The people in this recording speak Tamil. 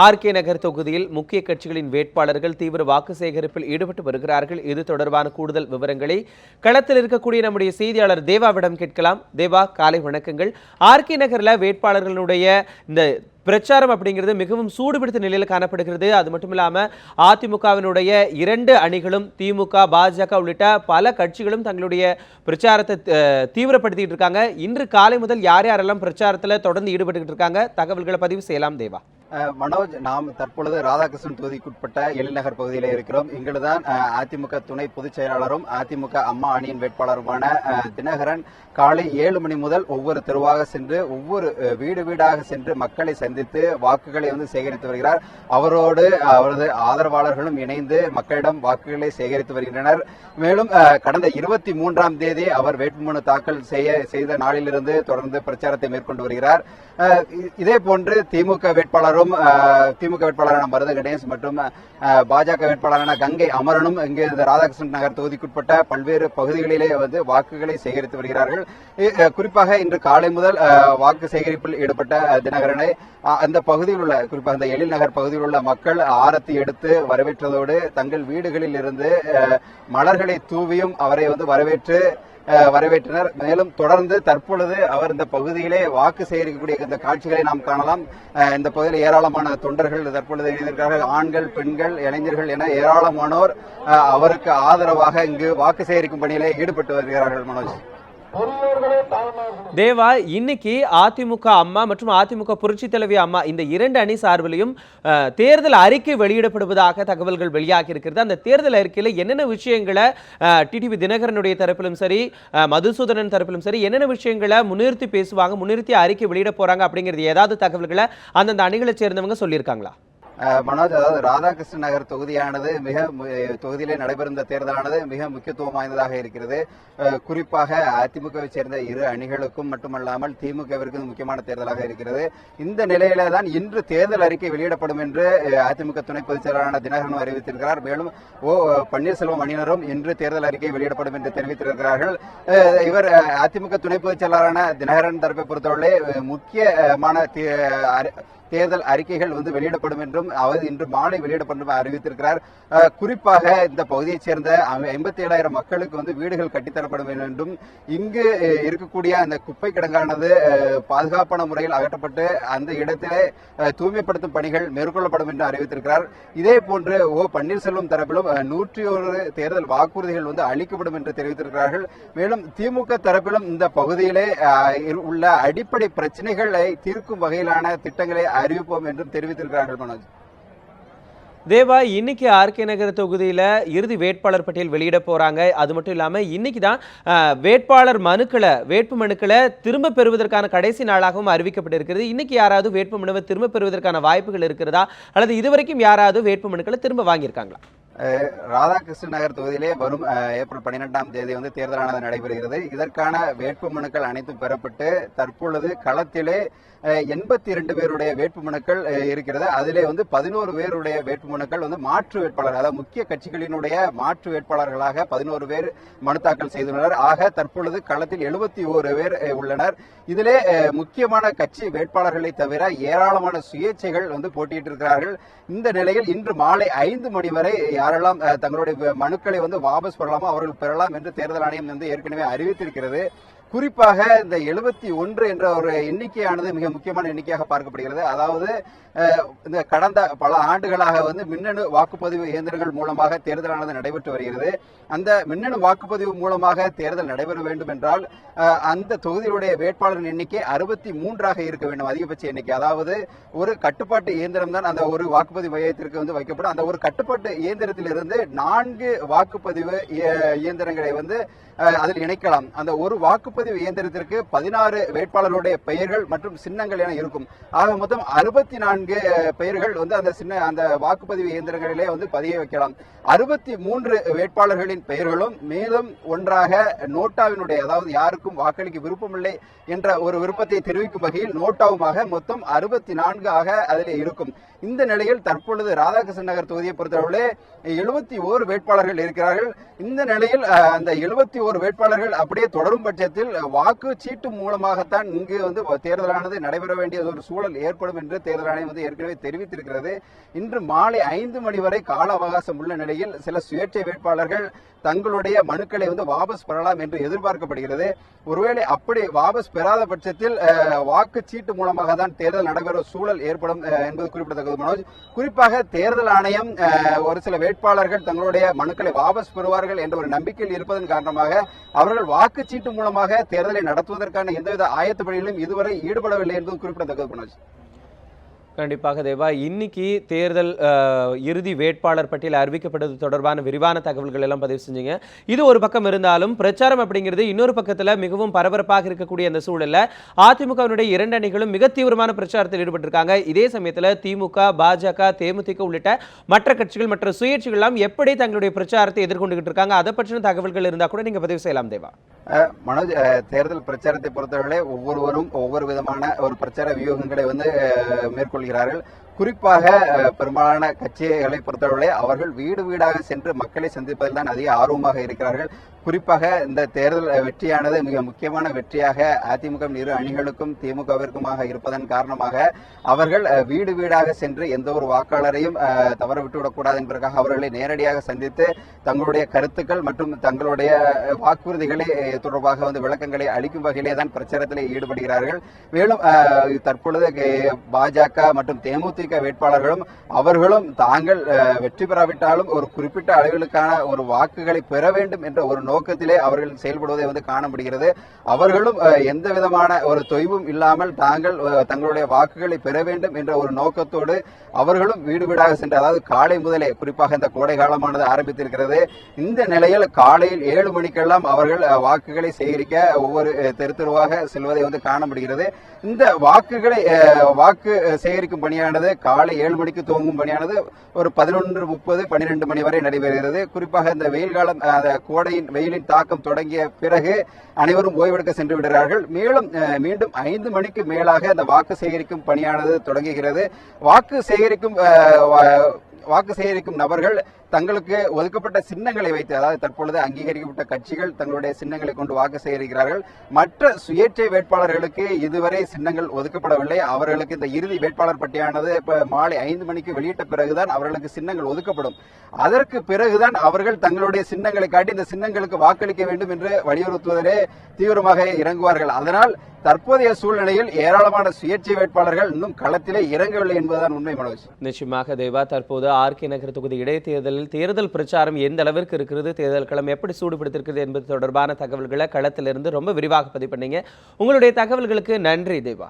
ஆர்கே நகர் தொகுதியில் முக்கிய கட்சிகளின் வேட்பாளர்கள் தீவிர வாக்கு சேகரிப்பில் ஈடுபட்டு வருகிறார்கள். இது தொடர்பான கூடுதல் விவரங்களை களத்தில் இருக்கக்கூடிய நம்முடைய செய்தியாளர் தேவாவிடம் கேட்கலாம். தேவா காலை வணக்கங்கள். ஆர்கே நகரில் வேட்பாளர்களுடைய இந்த பிரச்சாரம் அப்படிங்கிறது மிகவும் சூடுபிடித்த நிலையில் காணப்படுகிறது. அது மட்டும் இல்லாமல் அதிமுகவினுடைய இரண்டு அணிகளும் திமுக பாஜக உள்ளிட்ட பல கட்சிகளும் தங்களுடைய பிரச்சாரத்தை தீவிரப்படுத்திட்டு இருக்காங்க. இன்று காலை முதல் யார் யாரெல்லாம் பிரச்சாரத்தில் தொடர்ந்து ஈடுபட்டுக்கிட்டு இருக்காங்க? தகவல்களை பதிவு செய்யலாம் தேவா. மனோஜ் நாம் தற்பொழுது ராதாகிருஷ்ணன் தொகுதிக்குட்பட்ட எழில்நகர் பகுதியில் இருக்கிறோம். இங்குதான் அதிமுக துணை பொதுச் செயலாளரும் அதிமுக அம்மா அணியின் வேட்பாளருமான தினகரன் காலை ஏழு மணி முதல் ஒவ்வொரு தெருவாக சென்று ஒவ்வொரு வீடு வீடாக சென்று மக்களை சந்தித்து வாக்குகளை வந்து சேகரித்து வருகிறார். அவரோடு அவரது ஆதரவாளர்களும் இணைந்து மக்களிடம் வாக்குகளை சேகரித்து வருகின்றனர். மேலும் கடந்த இருபத்தி மூன்றாம் தேதி அவர் வேட்புமனு தாக்கல் செய்ய செய்த நாளிலிருந்து தொடர்ந்து பிரச்சாரத்தை மேற்கொண்டு வருகிறார். இதே போன்று திமுக வேட்பாளரும் அஹ், திமுக வேட்பாளரான மருத கணேஷ் மற்றும் பாஜக வேட்பாளரான கங்கை அமரனும் இங்கே இந்த ராதாகிருஷ்ணன் நகர் தொகுதிக்குட்பட்ட பல்வேறு பகுதிகளிலே வந்து வாக்குகளை சேகரித்து வருகிறார்கள். குறிப்பாக இன்று காலை முதல் வாக்கு சேகரிப்பில் ஈடுபட்ட தினகரனை அந்த பகுதியில் உள்ள குறிப்பாக அந்த எழில் நகர் பகுதியில் உள்ள மக்கள் ஆரத்தி எடுத்து வரவேற்றதோடு தங்கள் வீடுகளில் இருந்து மலர்களை தூவியும் அவரை வந்து வரவேற்று வரவேற்றனர். மேலும் தொடர்ந்து தற்பொழுது அவர் இந்த பகுதியிலே வாக்கு சேகரிக்கக்கூடிய இந்த காட்சிகளை நாம் காணலாம். இந்த பகுதியில் ஏராளமான தொண்டர்கள் தற்பொழுது இணைந்திருக்கிறார்கள். ஆண்கள் பெண்கள் இளைஞர்கள் என ஏராளமானோர் அவருக்கு ஆதரவாக இங்கு வாக்கு சேகரிக்கும் பணியிலே ஈடுபட்டு வருகிறார்கள் மனோஜ். தேவா இன்னைக்கு அதிமுக அம்மா மற்றும் அதிமுக புரட்சி தலைவி அம்மா இந்த இரண்டு அணி சார்பிலையும் தேர்தல் அறிக்கை வெளியிடப்படுவதாக தகவல்கள் வெளியாகி இருக்கிறது. அந்த தேர்தல் அறிக்கையில் என்னென்ன விஷயங்களை டிடிவி தினகரனுடைய தரப்பிலும் சரி மதுசூதனன் தரப்பிலும் சரி என்னென்ன விஷயங்களை முன்னிறுத்தி பேசுவாங்க முன்னிறுத்தி அறிக்கை வெளியிட போறாங்க அப்படிங்கிறது ஏதாவது தகவல்களை அந்தந்த அணிகளை சேர்ந்தவங்க சொல்லியிருக்காங்களா? மனோஜ் அதாவது ராதாகிருஷ்ணன் நகர் தொகுதியானது மிக தொகுதியிலே நடைபெறும் இந்த தேர்தலானது மிக முக்கியத்துவம் வாய்ந்ததாக இருக்கிறது. குறிப்பாக அதிமுகவை சேர்ந்த இரு அணிகளுக்கும் மட்டுமல்லாமல் திமுகவிற்கு முக்கியமான தேர்தலாக இருக்கிறது. இந்த நிலையில தான் இன்று தேர்தல் அறிக்கை வெளியிடப்படும் என்று அதிமுக துணை பொதுச் செயலாளரான தினகரன் அறிவித்திருக்கிறார். மேலும் ஓ பன்னீர்செல்வம் அணியினரும் இன்று தேர்தல் அறிக்கை வெளியிடப்படும் என்று தெரிவித்திருக்கிறார்கள். இவர் அதிமுக துணை பொதுச் செயலாளரான தினகரன் தரப்பை பொறுத்தவரை முக்கியமான தேர்தல் அறிக்கைகள் வந்து வெளியிடப்படும் என்றும் அவர் இன்று மாலை வெளியிடப்படும் அறிவித்திருக்கிறார். குறிப்பாக இந்த பகுதியைச் சேர்ந்த ஐம்பத்தி ஏழாயிரம் மக்களுக்கு வந்து வீடுகள் கட்டித்தரப்படும் என்றும் இங்கு இருக்கக்கூடிய அந்த குப்பை கிடங்கானது பாதுகாப்பான முறையில் அகற்றப்பட்டு அந்த இடத்திலே தூய்மைப்படுத்தும் பணிகள் மேற்கொள்ளப்படும் என்று அறிவித்திருக்கிறார். இதே போன்று ஓ பன்னீர்செல்வம் தரப்பிலும் நூற்றி ஒரு தேர்தல் வாக்குறுதிகள் வந்து அளிக்கப்படும் என்று தெரிவித்திருக்கிறார்கள். மேலும் திமுக தரப்பிலும் இந்த பகுதியிலே உள்ள அடிப்படை பிரச்சனைகளை தீர்க்கும் வகையிலான திட்டங்களை அறிவிப்போம் என்றும் தெரிவித்திருக்கிறார்கள் மனோஜ். தேவா இன்னைக்கு ஆர்கே நகர் தொகுதியில இறுதி வேட்பாளர் பட்டியல் வெளியிட போறாங்க. அது மட்டும் இல்லாம இன்னைக்கு தான் வேட்பாளர் மனுக்களை வேட்பு மனுக்களை திரும்ப பெறுவதற்கான கடைசி நாளாகவும் அறிவிக்கப்பட்டிருக்கிறது. இன்னைக்கு யாராவது வேட்பு மனுவை திரும்ப பெறுவதற்கான வாய்ப்புகள் இருக்கிறதா? அல்லது இதுவரைக்கும் யாராவது வேட்பு மனுக்களை திரும்ப வாங்கியிருக்காங்களா? ராதாகிருஷ்ணன் நகர் தொகுதியிலே வரும் ஏப்ரல் பன்னிரெண்டாம் தேதி வந்து தேர்தலானது நடைபெறுகிறது. இதற்கான வேட்பு மனுக்கள் அனைத்தும் பெறப்பட்டு தற்பொழுது களத்திலே எண்பத்தி இரண்டு பேருடைய வேட்புமனுக்கள் மனுக்கள் இருக்கிறது. அதிலே வந்து பதினோரு பேருடைய வேட்புமனுக்கள் வந்து மாற்று வேட்பாளர் அதாவது முக்கிய கட்சிகளினுடைய மாற்று வேட்பாளர்களாக பதினோரு பேர் மனு தாக்கல் செய்துள்ளனர். ஆக தற்பொழுது களத்தில் எழுபத்தி ஓரு பேர் உள்ளனர். இதிலே முக்கியமான கட்சி வேட்பாளர்களை தவிர ஏராளமான சுயேட்சைகள் வந்து போட்டியிட்டு இருக்கிறார்கள் இந்த நிலையில் இன்று மாலை ஐந்து மணி வரை யார் அஹ், தங்களுடைய மனுக்களை வந்து வாபஸ் பெறலாமோ அவர்கள் பெறலாம் என்று தேர்தல் ஆணையம் வந்து ஏற்கனவே அறிவித்திருக்கிறது. குறிப்பாக இந்த எழுபத்தி ஒன்று என்ற ஒரு எண்ணிக்கையானது மிக முக்கியமான எண்ணிக்கையாக பார்க்கப்படுகிறது. அதாவது இந்த கடந்த பல ஆண்டுகளாக வந்து மின்னணு வாக்குப்பதிவு இயந்திரங்கள் மூலமாக தேர்தலானது நடைபெற்று வருகிறது. அந்த மின்னணு வாக்குப்பதிவு மூலமாக தேர்தல் நடைபெற வேண்டும் என்றால் அந்த தொகுதியுடைய வேட்பாளரின் எண்ணிக்கை அறுபத்தி மூன்றாக இருக்க வேண்டும் அதிகபட்ச எண்ணிக்கை. அதாவது ஒரு கட்டுப்பாட்டு இயந்திரம் தான் அந்த ஒரு வாக்குப்பதிவு மையத்திற்கு வந்து வைக்கப்படும். அந்த ஒரு கட்டுப்பாட்டு இயந்திரத்திலிருந்து நான்கு வாக்குப்பதிவு இய- இயந்திரங்களை வந்து அதில் இணைக்கலாம். அந்த ஒரு வாக்குப்பதிவு இயந்திரத்திற்கு பதினாறு வேட்பாளர்களுடைய பெயர்கள் மற்றும் சின்னங்கள் என இருக்கும். ஆக மொத்தம் அறுபத்தி நான்கு பெயர்கள் வந்து அந்த சின்ன அந்த வாக்குப்பதிவு இயந்திரங்களிலே வந்து பதிய வைக்கலாம். அறுபத்தி மூன்று வேட்பாளர்களின் பெயர்களும் மேலும் ஒன்றாக நோட்டாவினுடைய அதாவது யாருக்கும் வாக்களிக்க விருப்பமில்லை என்ற ஒரு விருப்பத்தை தெரிவிக்கும் வகையில் நோட்டாவுமாக மொத்தம் அறுபத்தி நான்கு ஆக அதில் இருக்கும். இந்த நிலையில் தற்பொழுது ராதாகிருஷ்ணன் நகர் தொகுதியை பொறுத்தளவில் எழுபத்தி ஓரு வேட்பாளர்கள் இருக்கிறார்கள். இந்த நிலையில் அந்த எழுபத்தி ஓரு வேட்பாளர்கள் அப்படியே தொடரும் பட்சத்தில் வாக்கு சீட்டு மூலமாகத்தான் இங்கு வந்து தேர்தலானது நடைபெற வேண்டிய ஒரு சூழல் ஏற்படும் என்று தேர்தல் ஆணையம் வந்து ஏற்கனவே தெரிவித்திருக்கிறது. இன்று மாலை ஐந்து மணி வரை கால அவகாசம் உள்ள நிலையில் சில சுயேட்சை வேட்பாளர்கள் தங்களுடைய மனுக்களை வந்து வாபஸ் பெறலாம் என்று எதிர்பார்க்கப்படுகிறது. ஒருவேளை அப்படி வாபஸ் பெறாத பட்சத்தில் வாக்கு சீட்டு மூலமாக தான் தேர்தல் நடைபெறும் சூழல் ஏற்படும் என்பது குறிப்பிடத்தக்கது. மனோஜ் குறிப்பாக தேர்தல் ஆணையம் ஒரு சில வேட்பாளர்கள் தங்களுடைய மனுக்களை வாபஸ் பெறுவார்கள் என்ற ஒரு நம்பிக்கையில் இருப்பதன் காரணமாக அவர்கள் வாக்குச்சீட்டு மூலமாக தேர்தலை நடத்துவதற்கான எந்தவித ஆயத்த பணியிலும் இதுவரை ஈடுபடவில்லை என்பது குறிப்பிடத்தக்கது பண்ணாச்சு கண்டிப்பாக தேவா. இன்னைக்கு தேர்தல் இறுதி வேட்பாளர் பட்டியல் அறிவிக்கப்பட்டது தொடர்பான விரிவான தகவல்கள் எல்லாம் பதிவு செஞ்சீங்க. இது ஒரு பக்கம் இருந்தாலும் பிரச்சாரம் அப்படிங்கிறது இன்னொரு பக்கத்துல மிகவும் பரபரப்பாக இருக்கக்கூடிய அந்த சூழல்ல அதிமுகவினுடைய இரண்டு அணிகளும் மிக தீவிரமான பிரச்சாரத்தில் ஈடுபட்டிருக்காங்க. இதே சமயத்துல திமுக பாஜக தேமுதிக உள்ளிட்ட மற்ற கட்சிகள் மற்ற சுயேட்சிகள் எல்லாம் எப்படி தங்களுடைய பிரச்சாரத்தை எதிர்கொண்டுகிட்டு இருக்காங்க? அதை பற்றின தகவல்கள் இருந்தா கூட நீங்க பதிவு செய்யலாம் தேவா. மனோஜ் தேர்தல் பிரச்சாரத்தை பொறுத்தவரை ஒவ்வொருவரும் ஒவ்வொரு விதமான ஒரு பிரச்சார வியூகங்களை வந்து மேற்கொள்ள கொள்கிறார்கள். குறிப்பாக பெரும்பாலான கட்சிகளை பொறுத்தவரை அவர்கள் வீடு வீடாக சென்று மக்களை சந்திப்பதில் தான் அதிக ஆர்வமாக இருக்கிறார்கள். குறிப்பாக இந்த தேர்தல் வெற்றியானது மிக முக்கியமான வெற்றியாக அதிமுக இரு அணிகளுக்கும் திமுகவிற்குமாக இருப்பதன் காரணமாக அவர்கள் வீடு வீடாக சென்று எந்த ஒரு வாக்காளரையும் தவற விட்டுவிடக்கூடாது என்பதற்காக அவர்களை நேரடியாக சந்தித்து தங்களுடைய கருத்துக்கள் மற்றும் தங்களுடைய வாக்குறுதிகளை தொடர்பாக வந்து விளக்கங்களை அளிக்கும் வகையிலே தான் பிரச்சாரத்தில் ஈடுபடுகிறார்கள். மேலும் தற்பொழுது பாஜக மற்றும் தேமுதிக அதிமுக வேட்பாளர்களும் அவர்களும் தாங்கள் வெற்றி பெறாவிட்டாலும் ஒரு குறிப்பிட்ட அளவிலுக்கான ஒரு வாக்குகளை பெற வேண்டும் என்ற ஒரு நோக்கத்திலே அவர்கள் செயல்படுவதை வந்து காண முடிகிறது. அவர்களும் எந்த விதமான ஒரு தொய்வும் இல்லாமல் தாங்கள் தங்களுடைய வாக்குகளை பெற வேண்டும் என்ற ஒரு நோக்கத்தோடு அவர்களும் வீடு வீடாக சென்று அதாவது காலை முதலே குறிப்பாக இந்த கோடை காலமானது ஆரம்பித்திருக்கிறது. இந்த நிலையில் காலையில் ஏழு மணிக்கெல்லாம் அவர்கள் வாக்குகளை சேகரிக்க ஒவ்வொரு தெரு தெருவாக செல்வதை வந்து காண முடிகிறது. இந்த வாக்குகளை வாக்கு சேகரிக்கும் பணியானது காலை ஏழு மணிக்கு துவங்கும் பணியானது ஒரு பதினொன்று முப்பது பன்னிரெண்டு மணி வரை நடைபெறுகிறது. குறிப்பாக இந்த வெயில் காலம் கோடையின் வெயிலின் தாக்கம் தொடங்கிய பிறகு அனைவரும் ஓய்வெடுக்க சென்று விடுகிறார்கள். மேலும் மீண்டும் ஐந்து மணிக்கு மேலாக அந்த வாக்கு சேகரிக்கும் பணியானது தொடங்குகிறது. வாக்கு சேகரிக்கும் வாக்கு சேகரிக்கும் நபர்கள் தங்களுக்கு ஒதுக்கப்பட்ட சின்னங்களை வைத்து அதாவது தற்பொழுது அங்கீகரிக்கப்பட்ட கட்சிகள் தங்களுடைய சின்னங்களை கொண்டு வாக்கு சேகரிக்கிறார்கள். மற்ற சுயேட்சை வேட்பாளர்களுக்கு இதுவரை சின்னங்கள் ஒதுக்கப்படவில்லை. அவர்களுக்கு இந்த இறுதி வேட்பாளர் பட்டியானது இப்போ மாலை ஐந்து மணிக்கு வெளியிட்ட பிறகுதான் அவர்களுக்கு சின்னங்கள் ஒதுக்கப்படும். அதற்கு பிறகுதான் அவர்கள் தங்களுடைய சின்னங்களை காட்டி இந்த சின்னங்களுக்கு வாக்களிக்க வேண்டும் என்று வலியுறுத்துவதிலே தீவிரமாக இறங்குவார்கள். அதனால் தற்போதைய சூழ்நிலையில் ஏராளமான சுயேட்சை வேட்பாளர்கள் இன்னும் களத்திலே இறங்கவில்லை என்பதுதான் உண்மை மனோஜ். நிச்சயமாக தேவா தற்போது ஆர்கே நகர் தொகுதி இடைத்தேர்தலில் தேர்தல் பிரச்சாரம் எந்த அளவிற்கு இருக்கிறது தேர்தல் களம் எப்படி சூடுபிடித்திருக்கிறது என்பது தொடர்பான தகவல்களை களத்திலிருந்து ரொம்ப விரிவாக பதிவு பண்ணீங்க. உங்களுடைய தகவல்களுக்கு நன்றி தேவா.